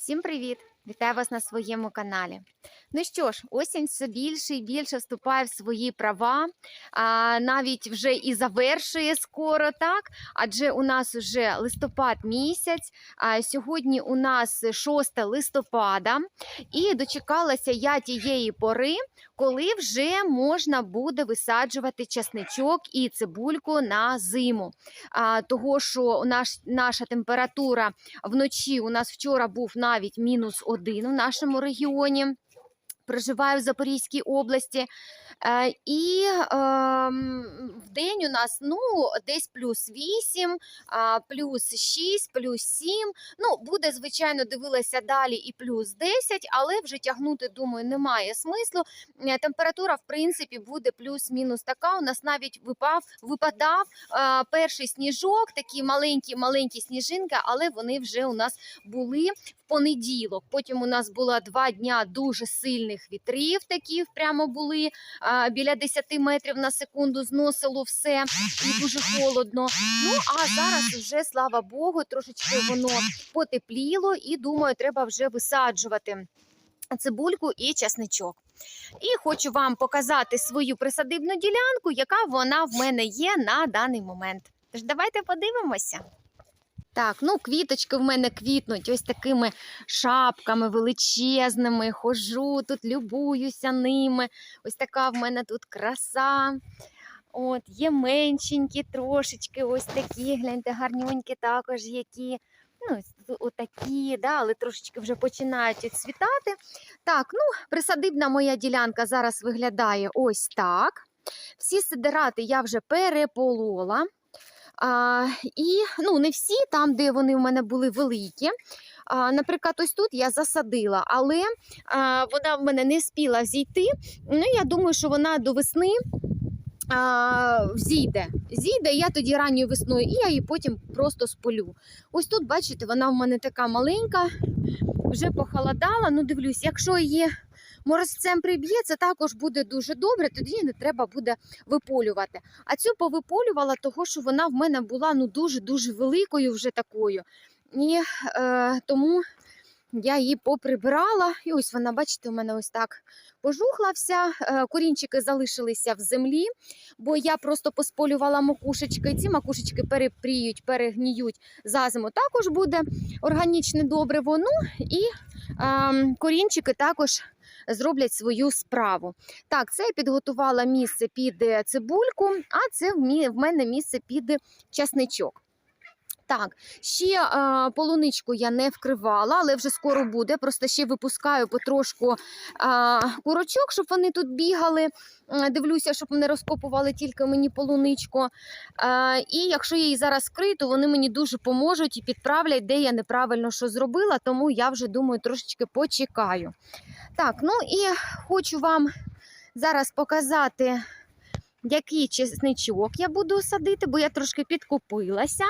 Всім привіт! Вітаю вас на своєму каналі. Ну що ж, осінь все більше і більше вступає в свої права, а, навіть вже і завершує скоро, так? Адже у нас вже листопад місяць, а сьогодні у нас 6 листопада, і дочекалася я тієї пори, коли вже можна буде висаджувати часничок і цибульку на зиму. А, того, що у нас наша температура вночі у нас вчора був навіть мінус один в нашому регіоні. Проживаю в Запорізькій області. І е, в день у нас ну, десь плюс 8, а, плюс 6, плюс 7. Ну, буде, звичайно, дивилася далі і плюс 10, але вже тягнути, думаю, немає смислу. Е, Температура, в принципі, буде плюс-мінус така. У нас навіть випав, випадав е, перший сніжок, такі маленькі-маленькі сніжинки, але вони вже у нас були в понеділок. Потім у нас було два дня дуже сильних вітрів, такі прямо були біля 10 метрів на секунду зносило все і дуже холодно. Ну а зараз вже слава Богу, трошечки воно потепліло, і думаю, треба вже висаджувати цибульку і часничок. І хочу вам показати свою присадибну ділянку, яка вона в мене є на даний момент. Тож давайте подивимося. Так, ну квіточки в мене квітнуть ось такими шапками величезними. Хожу тут, любуюся ними. Ось така в мене тут краса. От, є меншенькі трошечки, ось такі, гляньте, гарнюнькі також які. Ну, отакі, да, але трошечки вже починають відцвітати. Так, ну, присадибна моя ділянка зараз виглядає ось так. Всі сидирати я вже переполола. А, і ну, не всі там, де вони в мене були великі. А, наприклад, ось тут я засадила, але а, вона в мене не спіла зійти. Ну, я думаю, що вона до весни а, зійде. Зійде, я тоді ранньою весною, і я її потім просто сполю. Ось тут, бачите, вона в мене така маленька, вже похолодала. Ну, дивлюсь, якщо її морозцем приб'є, це також буде дуже добре, тоді не треба буде виполювати. А цю повиполювала, того, що вона в мене була ну, дуже-дуже великою вже такою. І е, тому я її поприбирала. І ось вона, бачите, у мене ось так пожухла вся. Е, корінчики залишилися в землі, бо я просто посполювала макушечки. Ці макушечки перепріють, перегніють за зиму. Також буде органічне добриво. Ну і е, корінчики також зроблять свою справу. Так, це я підготувала місце під е, цибульку, а це в в мене місце під часничок. Так, ще е, полуничку я не вкривала, але вже скоро буде. Просто ще випускаю потрошку е, курочок, щоб вони тут бігали. Дивлюся, щоб не розкопували тільки мені полуничку. Е, і якщо я її зараз вкрию, то вони мені дуже поможуть і підправлять, де я неправильно що зробила, тому я вже думаю, трошечки почекаю. Так, ну і хочу вам зараз показати, який чесничок я буду садити, бо я трошки підкупилася.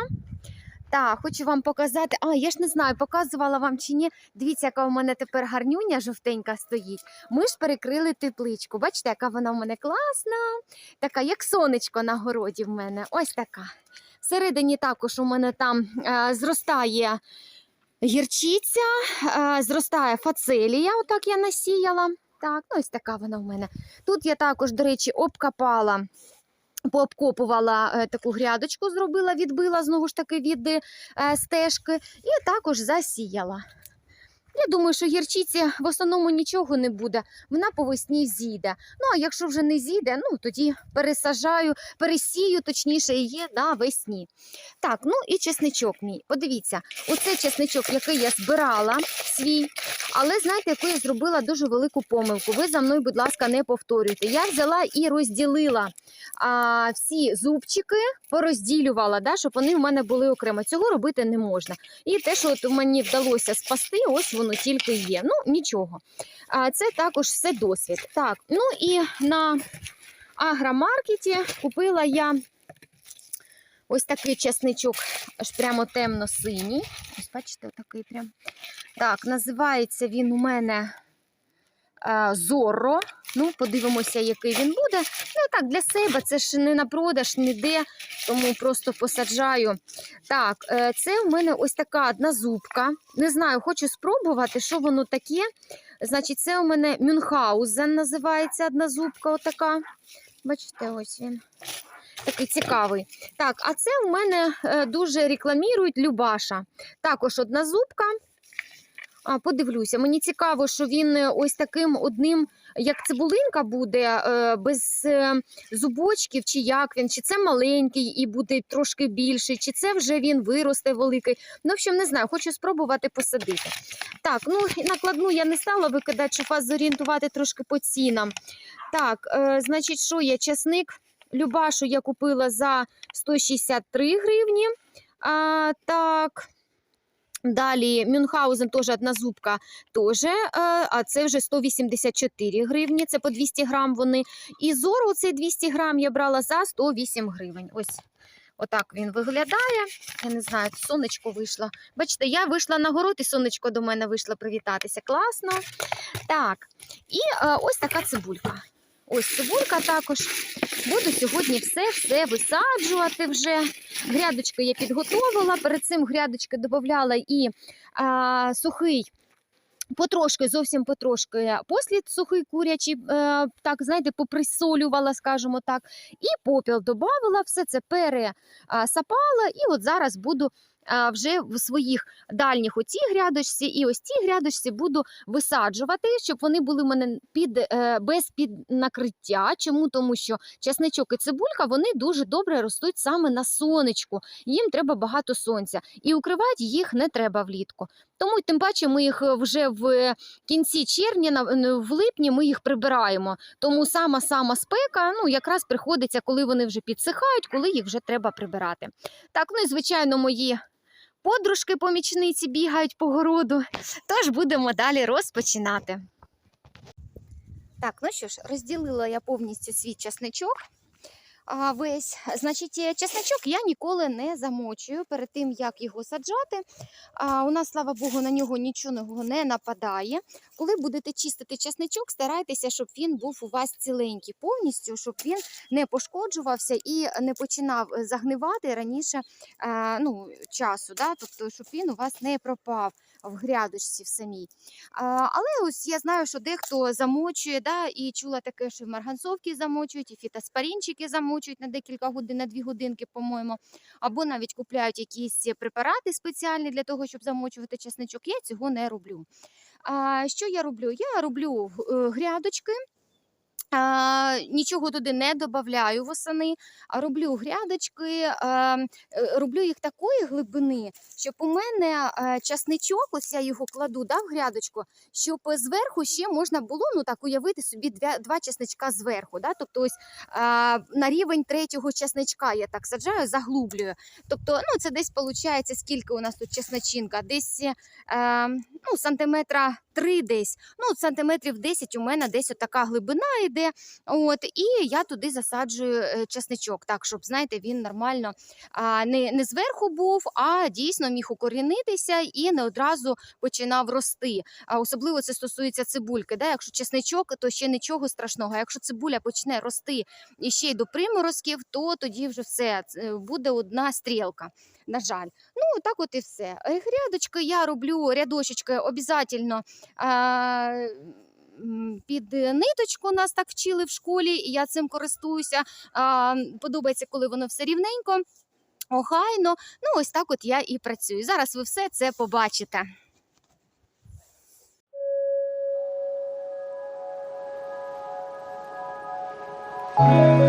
Так, хочу вам показати. А, я ж не знаю, показувала вам чи ні. Дивіться, яка у мене тепер гарнюня жовтенька стоїть. Ми ж перекрили тепличку. Бачите, яка вона в мене класна, така, як сонечко на городі в мене. Ось така. Всередині також у мене там е, зростає гірчиця, е, зростає фацелія, отак я насіяла. Так, ну ось така вона в мене. Тут я також, до речі, обкопала, пообкопувала е, таку грядочку, зробила, відбила знову ж таки від е, стежки, і також засіяла. Я думаю, що гірчиці в основному нічого не буде, вона по весні зійде. Ну а якщо вже не зійде, ну тоді пересажаю, пересію, точніше, її навесні. Так, ну і чесничок мій. Подивіться, оце чесничок, який я збирала свій, але знаєте, яку я зробила дуже велику помилку. Ви за мною, будь ласка, не повторюйте. Я взяла і розділила а, всі зубчики, порозділювала, да, щоб вони в мене були окремо. Цього робити не можна. І те, що от мені вдалося спасти, ось воно тільки є. Ну, нічого. Це також все досвід. Так, ну і на агромаркеті купила я ось такий чесничок, аж прямо темно-синій. Ось бачите, такий прям. Так, називається він у мене Зорро. Ну, подивимося, який він буде. Ну, так, для себе це ж не на продаж, ніде, тому просто посаджаю. Так, е, це в мене ось така одна зубка. Не знаю, хочу спробувати, що воно таке. Значить, це у мене Мюнхгаузен називається одна зубка. Отака. Бачите, ось він. Такий цікавий. Так, а це в мене е, дуже рекламують Любаша. Також одна зубка. А, подивлюся, мені цікаво, що він е, ось таким одним, як цибулинка буде, е, без е, зубочків, чи як він, чи це маленький і буде трошки більший, чи це вже він виросте великий. Ну, в общем, не знаю, хочу спробувати посадити. Так, ну накладну я не стала викидати, щоб вас зорієнтувати трошки по цінам. Так, значить, що є? Часник Любашу я купила за 163 гривні. А, так. Далі Мюнхгаузен теж одна зубка, теж, е, а це вже 184 гривні, це по 200 грам вони. І зору цей 200 грам я брала за 108 гривень. Ось отак він виглядає. Я не знаю, сонечко вийшло. Бачите, я вийшла на город, і сонечко до мене вийшло привітатися. Класно. Так, і е, ось така цибулька. Ось цибулька також. Буду сьогодні все-все висаджувати вже. Грядочки я підготовила. Перед цим грядочки додавала і а, сухий. Потрошки, зовсім потрошки послід сухий курячий, е, так знаєте, поприсолювала, скажімо так, і попіл додавала, все це пересапала, і от зараз буду вже в своїх дальніх оцій грядочці і ось цій грядочці буду висаджувати, щоб вони були в мене під, е, без під накриття. Чому? Тому що часничок і цибулька вони дуже добре ростуть саме на сонечку. Їм треба багато сонця, і укривати їх не треба влітку. Тому тим паче ми їх е, вже в кінці червня, в липні ми їх прибираємо. Тому сама сама спека ну, якраз приходиться, коли вони вже підсихають, коли їх вже треба прибирати. Так, ну і звичайно, мої подружки помічниці бігають по городу. Тож будемо далі розпочинати. Так, ну що ж, розділила я повністю свій часничок. Весь, значить, е, чесночок я ніколи не замочую перед тим, як його саджати. А, у нас, слава Богу, на нього нічого не нападає. Коли будете чистити чесничок, старайтеся, щоб він був у вас ціленький повністю, щоб він не пошкоджувався і не починав е, загнивати раніше е, ну, часу. Да? Тобто, щоб він у вас не пропав в грядочці в самій. Але ось я знаю, що дехто замочує, да, і чула таке, що марганцовки замочують, і фітоспорінчики замочують на декілька годин, на дві годинки, по-моєму. Або навіть купляють якісь препарати спеціальні для того, щоб замочувати чесничок. Я цього не роблю. А, що я роблю? Я роблю е, грядочки. Нічого туди не додаю восени, а роблю грядочки, е, роблю їх такої глибини, щоб у мене е, часничок, ось я його кладу да, в грядочку, щоб зверху ще можна було ну так уявити собі два, два часничка зверху. Да? Тобто ось на рівень третього часничка я так саджаю, заглублюю. Тобто, ну це десь виходить, скільки у нас тут чесночинка? Десь е, ну, сантиметра 3 десь. Ну, сантиметрів 10 у мене десь така глибина йде. От, і я туди засаджую е, чесничок, так, щоб, знаєте, він нормально а, не, не зверху був, а дійсно міг укорінитися і не одразу починав рости. А особливо це стосується цибульки. Да? Якщо чесничок, то ще нічого страшного. Якщо цибуля почне рости і ще й до приморозків, то тоді вже все буде одна стрілка. На жаль, Ну, так от і все. Грядочки я роблю рядочечки обов'язково. Під ниточку нас так вчили в школі, і я цим користуюся. Подобається, коли воно все рівненько, охайно. Ну, ось так от я і працюю. Зараз ви все це побачите. Thank.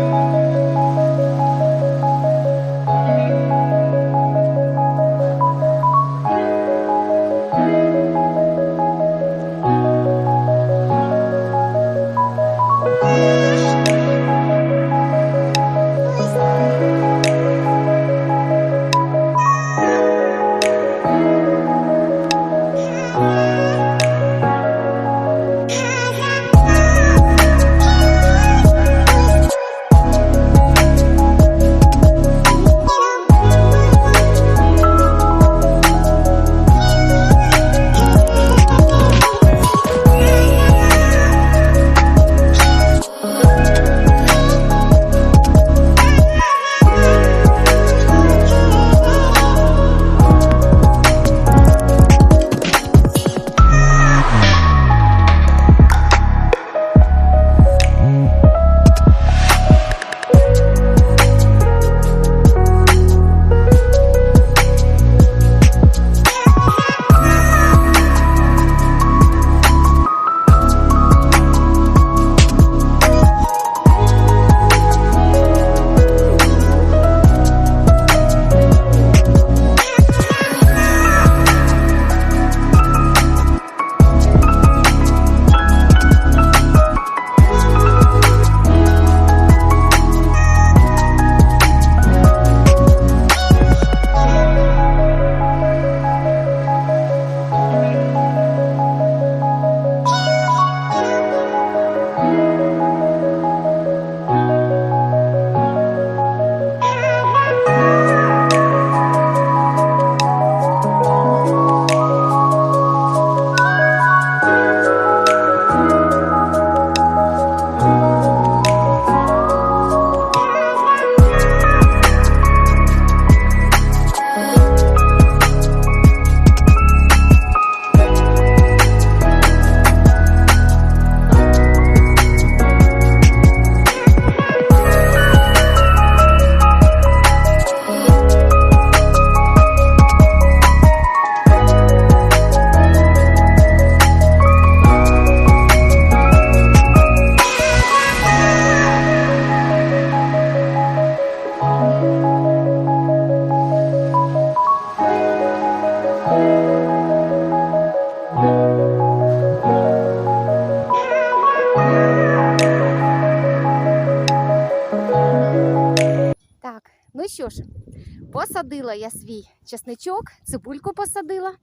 Посадила я свій чесничок, цибульку посадила.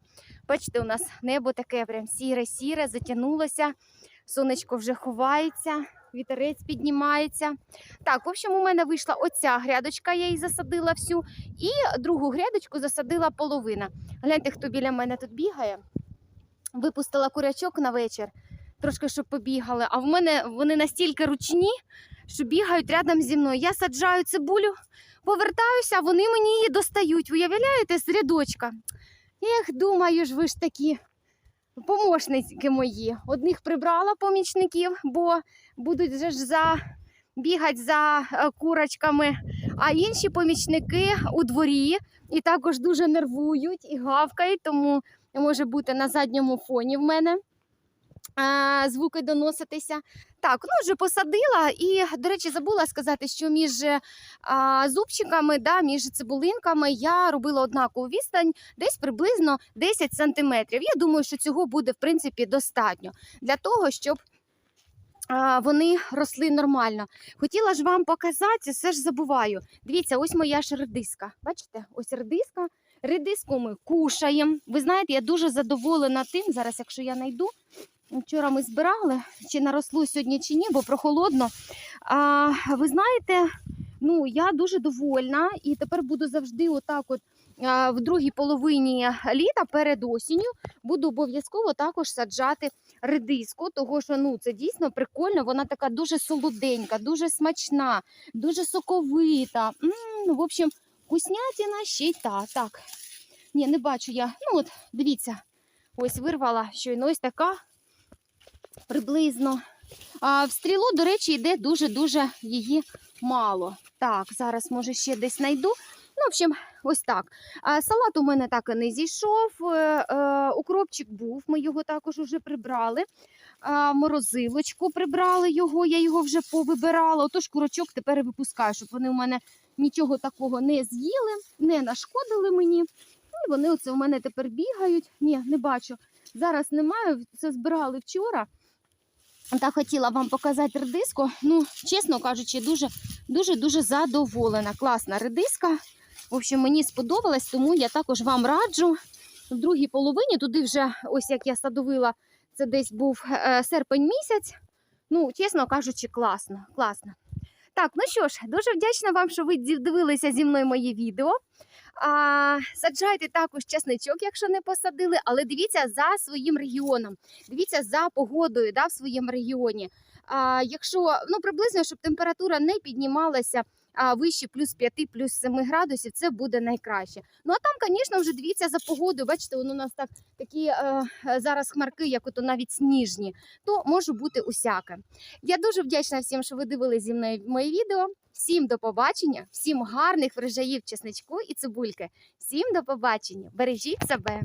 Бачите, у нас небо таке прям сіре-сіре, затягнулося, сонечко вже ховається, вітерець піднімається. Так, в общем, у мене вийшла оця грядочка, я її засадила всю, і другу грядочку засадила половина. Гляньте, хто біля мене тут бігає. Випустила курячок на вечір, трошки щоб побігали. А в мене вони настільки ручні, що бігають рядом зі мною. Я саджаю цибулю, повертаюся, а вони мені її достають. Уявляєте, з рядочка. Ех, думаю ж, ви ж такі помощники мої. Одних прибрала помічників, бо будуть же ж за бігати за е, курочками, а інші помічники у дворі і також дуже нервують і гавкають, тому може бути на задньому фоні в мене звуки доноситися. Так, ну вже посадила, і, до речі, забула сказати, що між е, зубчиками, да, між цибулинками я робила однакову відстань, десь приблизно 10 сантиметрів. Я думаю, що цього буде в принципі достатньо для того, щоб вони росли нормально. Хотіла ж вам показати, все ж забуваю. Дивіться, ось моя ж редиска. Бачите, ось редиска. Редиску ми кушаємо. Ви знаєте, я дуже задоволена тим. Зараз, якщо я знайду, вчора ми збирали, чи наросло сьогодні, чи ні, бо прохолодно. А, ви знаєте, ну я дуже довольна і тепер буду завжди отак от. В другій половині літа перед осінню буду обов'язково також саджати редиску, того що ну це дійсно прикольно. Вона така дуже солоденька, дуже смачна, дуже соковита. м в общем, вкуснятина ще й та. Так. Ні, не бачу я. Ну от, дивіться, ось вирвала щойно ось така приблизно. А в стрілу, до речі, йде дуже-дуже її мало. Так, зараз, може, ще десь знайду. Ну, в общем, ось так. Салат у мене так і не зійшов. Е, е, укропчик був, ми його також вже прибрали. Морозилочку прибрали його, я його вже повибирала. Отож курочок тепер випускаю, щоб вони у мене нічого такого не з'їли, не нашкодили мені. І вони оце у мене тепер бігають. Ні, не бачу. Зараз немає. Це збирали вчора. Та хотіла вам показати редиску. Ну, чесно кажучи, дуже дуже дуже задоволена. Класна редиска. В общем, мені сподобалась, тому я також вам раджу. В другій половині туди вже, ось як я садовила, це десь був е, серпень місяць. Ну, чесно кажучи, класно, класно. Так, ну що ж, дуже вдячна вам, що ви дивилися зі мною моє відео. А, саджайте також чесничок, якщо не посадили, але дивіться за своїм регіоном. Дивіться за погодою да, в своєму регіоні. А, якщо ну, приблизно, щоб температура не піднімалася а, вище плюс 5, плюс 7 градусів, це буде найкраще. Ну а там, звісно, вже дивіться за погодою. Бачите, воно у нас так такі е, е, зараз хмарки, як ото навіть сніжні, то може бути усяке. Я дуже вдячна всім, що ви дивилися зі мною моє відео. Всім до побачення, всім гарних врожаїв чесничку і цибульки. Всім до побачення. Бережіть себе.